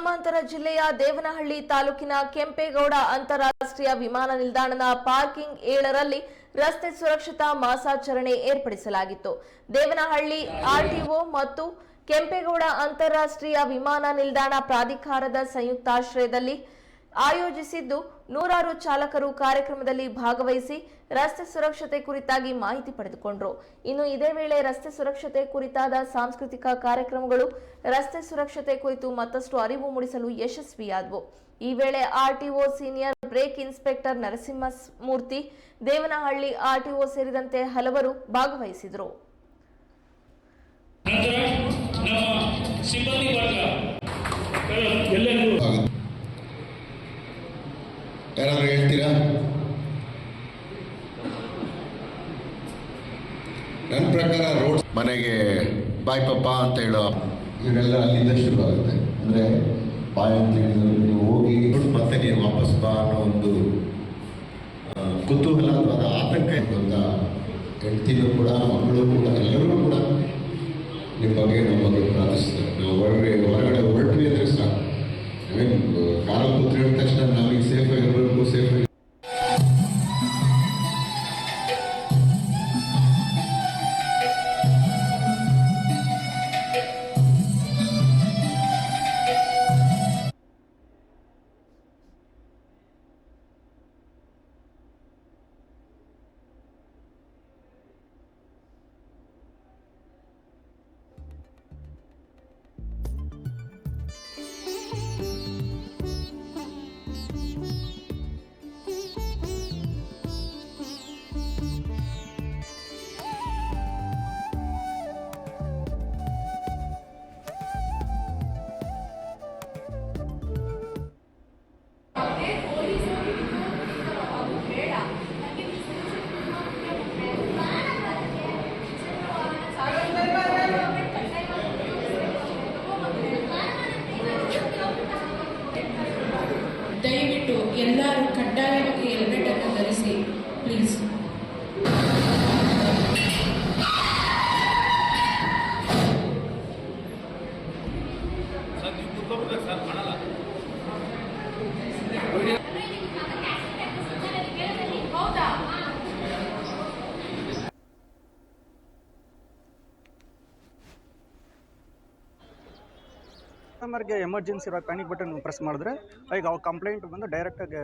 ಗ್ರಾಮಾಂತರ ಜಿಲ್ಲೆಯ ದೇವನಹಳ್ಳಿ ತಾಲೂಕಿನ ಕೆಂಪೇಗೌಡ ಅಂತಾರಾಷ್ಟ್ರೀಯ ವಿಮಾನ ನಿಲ್ದಾಣದ ಪಾರ್ಕಿಂಗ್ ಏಳರಲ್ಲಿ ರಸ್ತೆ ಸುರಕ್ಷತಾ ಮಾಸಾಚರಣೆ ಏರ್ಪಡಿಸಲಾಗಿತ್ತು. ದೇವನಹಳ್ಳಿ, ಆರ್ಟಿಒ ಮತ್ತು ಕೆಂಪೇಗೌಡ ಅಂತಾರಾಷ್ಟ್ರೀಯ ವಿಮಾನ ನಿಲ್ದಾಣ ಪ್ರಾಧಿಕಾರದ ಸಂಯುಕ್ತಾಶ್ರಯದಲ್ಲಿ ಆಯೋಜಿಸಿದ್ದು ನೂರಾರು ಚಾಲಕರು ಕಾರ್ಯಕ್ರಮದಲ್ಲಿ ಭಾಗವಹಿಸಿ ರಸ್ತೆ ಸುರಕ್ಷತೆ ಕುರಿತಾಗಿ ಮಾಹಿತಿ ಪಡೆದುಕೊಂಡರು. ಇನ್ನು ಇದೇ ವೇಳೆ ರಸ್ತೆ ಸುರಕ್ಷತೆ ಕುರಿತಾದ ಸಾಂಸ್ಕೃತಿಕ ಕಾರ್ಯಕ್ರಮಗಳು ರಸ್ತೆ ಸುರಕ್ಷತೆ ಕುರಿತು ಮತ್ತಷ್ಟು ಅರಿವು ಮೂಡಿಸಲು ಯಶಸ್ವಿಯಾದವು. ಈ ವೇಳೆ RTO senior brake inspector Narasimhamurthy, Devanahalli RTO ಸೇರಿದಂತೆ ಹಲವರು ಭಾಗವಹಿಸಿದರು ನಂತರ ನಮ್ಮ ಸಿಬ್ಬಂದಿ ವರ್ಗ ಎಲ್ಲರಿಗೂ ಯಾರಾದ್ರೂ ಹೇಳ್ತೀರಾ ನನ್ನ ಪ್ರಕಾರ ರೋಡ್ ಮನೆಗೆ ಬಾಯ್ ಪಪ್ಪ ಅಂತ ಹೇಳೋ ಇವರೆಲ್ಲ ಅಲ್ಲಿಂದ ಶುರು ಆಗುತ್ತೆ. ಅಂದರೆ ಬಾಯ್ ಅಂತ ಹೇಳಿದ್ರು ನೀವು ಹೋಗಿ ಮತ್ತೆ ನೀನು ವಾಪಸ್ ಬಾ ಅನ್ನೋ ಒಂದು ಕುತೂಹಲ ಅಥವಾ ಆತಂಕ ಅಂತ ಹೆಂಡ್ತಿನೂ ಕೂಡ, ಮಕ್ಕಳು ಕೂಡ, ಎಲ್ಲರೂ ಕೂಡ ನಿಮ್ಮ ಬಗ್ಗೆ ನಮ್ಮ ಬಗ್ಗೆ ಪ್ರಾರ್ಥಿಸ್ತಾರೆ. ನಾವು ಹೊರಗಡೆ ಹೊರಟ್ವಿ ಅಂದರೆ ಸಾಕು. ಐ ಮೀನ್ ಕೂತ್ರಿದ ತಕ್ಷಣ ನಮಗೆ ಸೇಫ್ ಎಲ್ಲರಿಗೂ ಸೇಫ್ ಕಸ್ಟಮರ್ಗೆ ಎಮರ್ಜೆನ್ಸಿ ಇರೋ ಪ್ಯಾನಿಕ್ ಬಟನ್ ಪ್ರೆಸ್ ಮಾಡಿದ್ರೆ ಈಗ ಅವ್ರ ಕಂಪ್ಲೇಂಟ್ ಬಂದು ಡೈರೆಕ್ಟಾಗಿ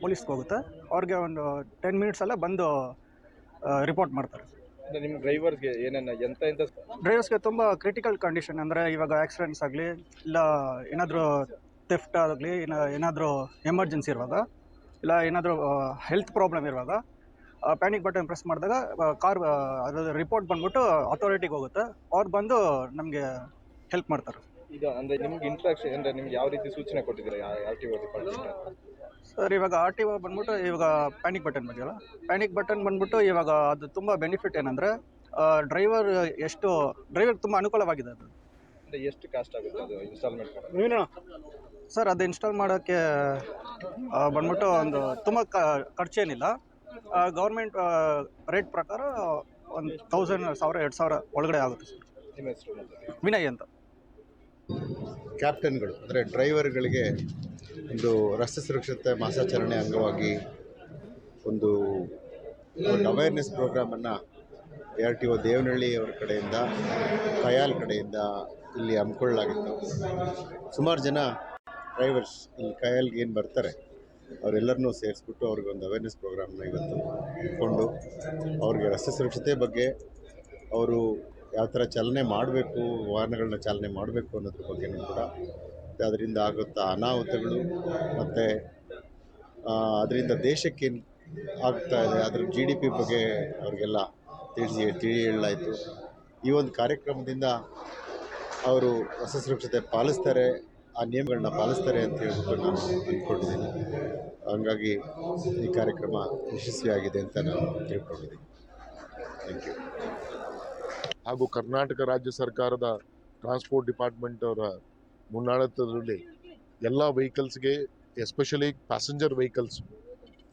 ಪೊಲೀಸ್ಗೆ ಹೋಗುತ್ತೆ. ಅವ್ರಿಗೆ ಒಂದು ಟೆನ್ ಮಿನಿಟ್ಸಲ್ಲೇ ಬಂದು ರಿಪೋರ್ಟ್ ಮಾಡ್ತಾರೆ. ನಿಮ್ಮ ಡ್ರೈವರ್ಸ್ಗೆ ಏನೇನು ಎಂತ ಎಂತ? ಡ್ರೈವರ್ಸ್ಗೆ ತುಂಬ ಕ್ರಿಟಿಕಲ್ ಕಂಡೀಷನ್ ಅಂದರೆ ಇವಾಗ ಆಕ್ಸಿಡೆಂಟ್ಸ್ ಆಗಲಿ ಇಲ್ಲ ಏನಾದರೂ ಥೆಫ್ಟ್ ಆಗಲಿ ಏನಾದರೂ ಎಮರ್ಜೆನ್ಸಿ ಇರುವಾಗ ಇಲ್ಲ ಏನಾದರೂ ಹೆಲ್ತ್ ಪ್ರಾಬ್ಲಮ್ ಇರುವಾಗ ಪ್ಯಾನಿಕ್ ಬಟನ್ ಪ್ರೆಸ್ ಮಾಡಿದಾಗ ಕಾರ್ ಅದ್ರ ರಿಪೋರ್ಟ್ ಬಂದ್ಬಿಟ್ಟು ಅಥಾರಿಟಿಗೆ ಹೋಗುತ್ತೆ. ಅವ್ರು ಬಂದು ನಮಗೆ ಹೆಲ್ಪ್ ಮಾಡ್ತಾರೆ. ಈಗ ಅಂದ್ರೆ ನಿಮ್ಗೆ ಇಂಟ್ರಾಕ್ಷನ್ ಅಂದ್ರೆ ನಿಮ್ಗೆ ಯಾವ ರೀತಿ ಸೂಚನೆ ಕೊಟ್ಟಿದ್ದೀರಾ? R T O department sir ಇವಾಗ ಆರ್ ಟಿ ಒ ಬಂದ್ಬಿಟ್ಟು ಇವಾಗ ಪ್ಯಾನಿಕ್ ಬಟನ್ ಬಂದಿಲ್ಲ ಪ್ಯಾನಿಕ್ ಬಟನ್ ಬಂದ್ಬಿಟ್ಟು ಇವಾಗ ಅದು ತುಂಬ ಬೆನಿಫಿಟ್ ಏನಂದರೆ ಡ್ರೈವರ್ ಎಷ್ಟು ಡ್ರೈವರ್ ತುಂಬ ಅನುಕೂಲವಾಗಿದೆ ಅದು. ಅಂದ್ರೆ ಎಷ್ಟು ಕಾಸ್ಟ್ ಆಗುತ್ತೆ ಅದು ಇನ್ಸ್ಟಾಲ್ಮೆಂಟ್ ಸರ್ ಅದು ಇನ್ಸ್ಟಾಲ್ ಮಾಡೋಕ್ಕೆ ಆ, ಬಂದ್ಬಿಟ್ಟು ಒಂದು ತುಂಬ ಕ ಖರ್ಚೇನಿಲ್ಲ. ಗೌರ್ಮೆಂಟ್ ರೇಟ್ ಪ್ರಕಾರ ಒಂದು ತೌಸಂಡ್ ಸಾವಿರ ಎರಡು ಸಾವಿರ ಒಳಗಡೆ ಆಗುತ್ತೆ ಸರ್. ನಿಮ್ಮ ಹೆಸರು ವಿನಯ್ ಅಂತ. ಕ್ಯಾಪ್ಟನ್ಗಳು, ಅಂದರೆ ಡ್ರೈವರ್ಗಳಿಗೆ ಒಂದು ರಸ್ತೆ ಸುರಕ್ಷತೆ ಮಾಸಾಚರಣೆ ಅಂಗವಾಗಿ ಒಂದು ಒಂದು ಅವೇರ್ನೆಸ್ ಪ್ರೋಗ್ರಾಮನ್ನು ಆರ್ ಟಿ ಒ ದೇವನಹಳ್ಳಿ ಅವರ ಕಡೆಯಿಂದ, ಕಯಾಲ್ ಕಡೆಯಿಂದ ಇಲ್ಲಿ ಹಮ್ಮಿಕೊಳ್ಳಲಾಗಿತ್ತು. ಸುಮಾರು ಜನ ಡ್ರೈವರ್ಸ್ ಇಲ್ಲಿ ಕಯಾಲ್ಗೆ ಏನು ಬರ್ತಾರೆ, ಅವರೆಲ್ಲರನ್ನೂ ಸೇರಿಸ್ಬಿಟ್ಟು ಅವ್ರಿಗೆ ಒಂದು ಅವೇರ್ನೆಸ್ ಪ್ರೋಗ್ರಾಮ್ನ ಇವತ್ತು ಇಟ್ಕೊಂಡು ಅವ್ರಿಗೆ ರಸ್ತೆ ಸುರಕ್ಷತೆ ಬಗ್ಗೆ ಅವರು ಯಾವ ಥರ ಚಾಲನೆ ಮಾಡಬೇಕು ವಾಹನಗಳನ್ನ ಚಾಲನೆ ಮಾಡಬೇಕು ಅನ್ನೋದ್ರ ಬಗ್ಗೆನೂ ಕೂಡ ಅದರಿಂದ ಆಗುತ್ತಾ ಅನಾಹುತಗಳು ಮತ್ತು ಅದರಿಂದ ದೇಶಕ್ಕೇನು ಆಗ್ತಾ ಇದೆ, ಅದ್ರ ಜಿ ಡಿ ಪಿ ಬಗ್ಗೆ ಅವ್ರಿಗೆಲ್ಲ ತಿಳಿಸಿ, ತಿಳಿ ಹೇಳಲಾಯಿತು. ಈ ಒಂದು ಕಾರ್ಯಕ್ರಮದಿಂದ ಅವರು ಹೊಸ ಸುರಕ್ಷತೆ ಪಾಲಿಸ್ತಾರೆ, ಆ ನಿಯಮಗಳನ್ನ ಪಾಲಿಸ್ತಾರೆ ಅಂತ ಹೇಳ್ಬಿಟ್ಟು ನಾನು ಅಂದ್ಕೊಂಡಿದ್ದೀನಿ. ಹಂಗಾಗಿ ಈ ಕಾರ್ಯಕ್ರಮ ಯಶಸ್ವಿಯಾಗಿದೆ ಅಂತ ನಾನು ತಿಳ್ಕೊಂಡಿದ್ದೀನಿ. ಥ್ಯಾಂಕ್ ಯು ಹಾಗೂ ಕರ್ನಾಟಕ ರಾಜ್ಯ ಸರ್ಕಾರದ ಟ್ರಾನ್ಸ್ಪೋರ್ಟ್ ಡಿಪಾರ್ಟ್ಮೆಂಟ್ ಅವರ ಮುನ್ನಡೆತದಲ್ಲಿ ಎಲ್ಲ ವೆಹಿಕಲ್ಸ್ಗೆ especially passenger vehicles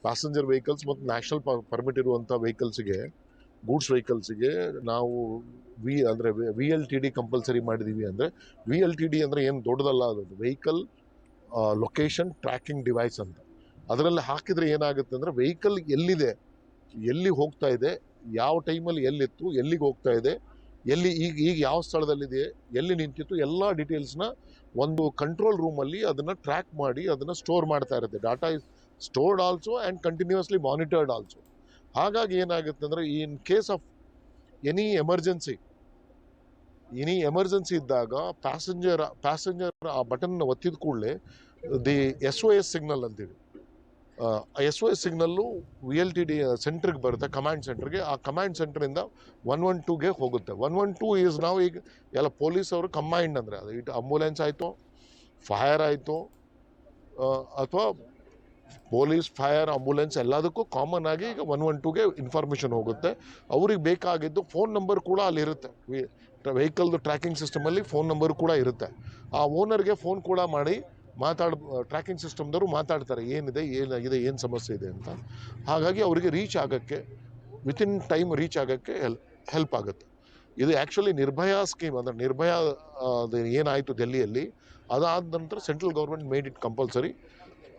passenger vehicles ಮತ್ತು ನ್ಯಾಷನಲ್ ಪರ್ಮಿಟ್ ಇರುವಂಥ ವೆಹಿಕಲ್ಸ್ಗೆ ಗೂಡ್ಸ್ ವೆಹಿಕಲ್ಸಿಗೆ ನಾವು ವಿ ಅಂದರೆ V L T D compulsory ಮಾಡಿದ್ದೀವಿ ಅಂದರೆ ವಿ ಎಲ್ ಟಿ ಡಿ ಅಂದರೆ ಏನು ದೊಡ್ಡದಲ್ಲ, ಅದು ವೆಹಿಕಲ್ ಲೊಕೇಶನ್ ಟ್ರ್ಯಾಕಿಂಗ್ ಡಿವೈಸ್ ಅಂತ. ಅದರಲ್ಲಿ ಹಾಕಿದರೆ ಏನಾಗುತ್ತೆ ಅಂದರೆ ವೆಹಿಕಲ್ ಎಲ್ಲಿದೆ, ಎಲ್ಲಿ ಹೋಗ್ತಾ ಇದೆ, ಯಾವ ಟೈಮಲ್ಲಿ ಎಲ್ಲಿತ್ತು, ಎಲ್ಲಿಗೆ ಹೋಗ್ತಾ ಇದೆ ಎಲ್ಲಿ ಈಗ ಈಗ ಯಾವ ಸ್ಥಳದಲ್ಲಿದೆ, ಎಲ್ಲಿ ನಿಂತಿತ್ತು, ಎಲ್ಲ ಡೀಟೇಲ್ಸ್ನ ಒಂದು ಕಂಟ್ರೋಲ್ ರೂಮಲ್ಲಿ ಅದನ್ನು ಟ್ರ್ಯಾಕ್ ಮಾಡಿ, ಅದನ್ನು ಸ್ಟೋರ್ ಮಾಡ್ತಾ ಇರುತ್ತೆ. Data is stored also and continuously monitored also ಹಾಗಾಗಿ ಏನಾಗುತ್ತೆ ಅಂದರೆ in case of any emergency any emergency ಇದ್ದಾಗ ಪ್ಯಾಸೆಂಜರ್ ಪ್ಯಾಸೆಂಜರ್ ಆ ಬಟನ್ ಒತ್ತಿದ ಕೂಡಲೇ the S O S signal ಅಂತೀವಿ. S O S signal V L T D ಸೆಂಟ್ರಿಗೆ ಬರುತ್ತೆ, ಕಮಾಂಡ್ ಸೆಂಟ್ರಿಗೆ. ಆ ಕಮಾಂಡ್ ಸೆಂಟ್ರಿಂದ ಒನ್ ಒನ್ ಟೂಗೆ ಹೋಗುತ್ತೆ. ಒನ್ ಒನ್ ಟೂ ಈಸ್ ನಾವು ಈಗ, ಎಲ್ಲ ಪೊಲೀಸ್ ಅವರು ಕಂಬೈಂಡ್ ಅಂದರೆ, ಅದು ಇಟ್ ಅಂಬುಲೆನ್ಸ್ ಆಯಿತು, ಫೈರ್ ಆಯಿತು ಅಥವಾ ಪೊಲೀಸ್, ಫೈರ್, ಆಂಬುಲೆನ್ಸ್ ಎಲ್ಲದಕ್ಕೂ ಕಾಮನ್ ಆಗಿ ಈಗ ಒನ್ ಒನ್ ಟೂಗೆ ಇನ್ಫಾರ್ಮೇಷನ್ ಹೋಗುತ್ತೆ. ಅವ್ರಿಗೆ ಬೇಕಾಗಿದ್ದು ಫೋನ್ ನಂಬರ್ ಕೂಡ ಅಲ್ಲಿರುತ್ತೆ. ವೆಹಿಕಲ್ದು ಟ್ರ್ಯಾಕಿಂಗ್ ಸಿಸ್ಟಮಲ್ಲಿ ಫೋನ್ ನಂಬರ್ ಕೂಡ ಇರುತ್ತೆ. ಆ ಓನರ್ಗೆ ಫೋನ್ ಕೂಡ ಮಾಡಿ ಮಾತಾಡ್ ಟ್ರ್ಯಾಕಿಂಗ್ ಸಿಸ್ಟಮ್ದವರು ಮಾತಾಡ್ತಾರೆ, ಏನಿದೆ, ಏನಾಗಿದೆ, ಏನು ಸಮಸ್ಯೆ ಇದೆ ಅಂತ. ಹಾಗಾಗಿ ಅವರಿಗೆ ರೀಚ್ ಆಗೋಕ್ಕೆ ವಿತಿನ್ ಟೈಮ್ ರೀಚ್ ಆಗೋಕ್ಕೆ ಹೆಲ್ ಹೆಲ್ಪ್ ಆಗುತ್ತೆ. ಇದು ಆ್ಯಕ್ಚುಲಿ ನಿರ್ಭಯ ಸ್ಕೀಮ್ ಅಂದರೆ ನಿರ್ಭಯ ಅದು ಏನಾಯಿತು ಡೆಲ್ಲಿಯಲ್ಲಿ ಅದಾದ ನಂತರ central government made it compulsory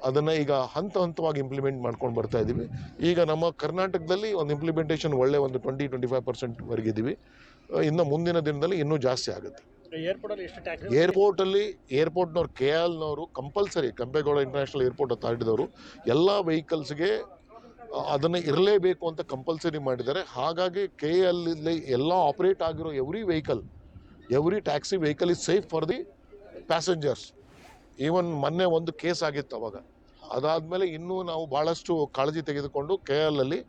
ಅದನ್ನು ಈಗ ಹಂತ ಹಂತವಾಗಿ ಇಂಪ್ಲಿಮೆಂಟ್ ಮಾಡ್ಕೊಂಡು ಬರ್ತಾ ಇದ್ದೀವಿ ಈಗ ನಮ್ಮ ಕರ್ನಾಟಕದಲ್ಲಿ ಒಂದು ಇಂಪ್ಲಿಮೆಂಟೇಷನ್ ಒಳ್ಳೆ ಒಂದು ಟ್ವೆಂಟಿ ಟ್ವೆಂಟಿ ಫೈವ್ ಪರ್ಸೆಂಟ್ವರೆಗಿದ್ದೀವಿ ಇನ್ನು ಮುಂದಿನ ದಿನದಲ್ಲಿ ಇನ್ನೂ ಜಾಸ್ತಿ ಆಗುತ್ತೆ. ಏರ್ಪೋರ್ಟಲ್ಲಿ ಏರ್ಪೋರ್ಟ್ನವ್ರು ಕೆ ಎಲ್ನವರು ಕಂಪಲ್ಸರಿ ಕೆಂಪೇಗೌಡ ಇಂಟರ್ನ್ಯಾಷನಲ್ ಏರ್ಪೋರ್ಟ್ ಅಥಾರಿಟಿದವರು ಎಲ್ಲ ವೆಹಿಕಲ್ಸ್ಗೆ ಅದನ್ನು ಇರಲೇಬೇಕು ಅಂತ ಕಂಪಲ್ಸರಿ ಮಾಡಿದ್ದಾರೆ. ಹಾಗಾಗಿ ಕೆ ಎಲ್ ಎಲ್ಲ ಆಪ್ರೇಟ್ ಆಗಿರೋ every vehicle every taxi vehicle is safe for the passengers even ಮೊನ್ನೆ ಒಂದು ಕೇಸ್ ಆಗಿತ್ತು ಅವಾಗ. ಅದಾದಮೇಲೆ ಇನ್ನೂ ನಾವು ಭಾಳಷ್ಟು ಕಾಳಜಿ ತೆಗೆದುಕೊಂಡು ಕೆ ಎಲ್ ಅಲ್ಲಿ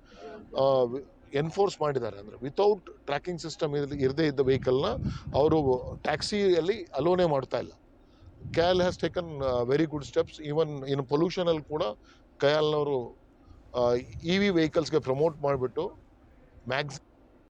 ಎನ್ಫೋರ್ಸ್ ಮಾಡಿದ್ದಾರೆ ಅಂದರೆ ವಿತೌಟ್ ಟ್ರ್ಯಾಕಿಂಗ್ ಸಿಸ್ಟಮ್ ಇರದೇ ಇದ್ದ ವೆಹಿಕಲ್ನ ಅವರು ಟ್ಯಾಕ್ಸಿಯಲ್ಲಿ ಅಲೋನೇ ಮಾಡ್ತಾ ಇಲ್ಲ. KIAL has taken very good steps even in ಪೊಲ್ಯೂಷನಲ್ಲಿ ಕೂಡ ಕಯಾಲ್ನವರು ಇ ವಿ ವೆಹಿಕಲ್ಸ್ಗೆ ಪ್ರಮೋಟ್ ಮಾಡಿಬಿಟ್ಟು ಮ್ಯಾಕ್ಸ್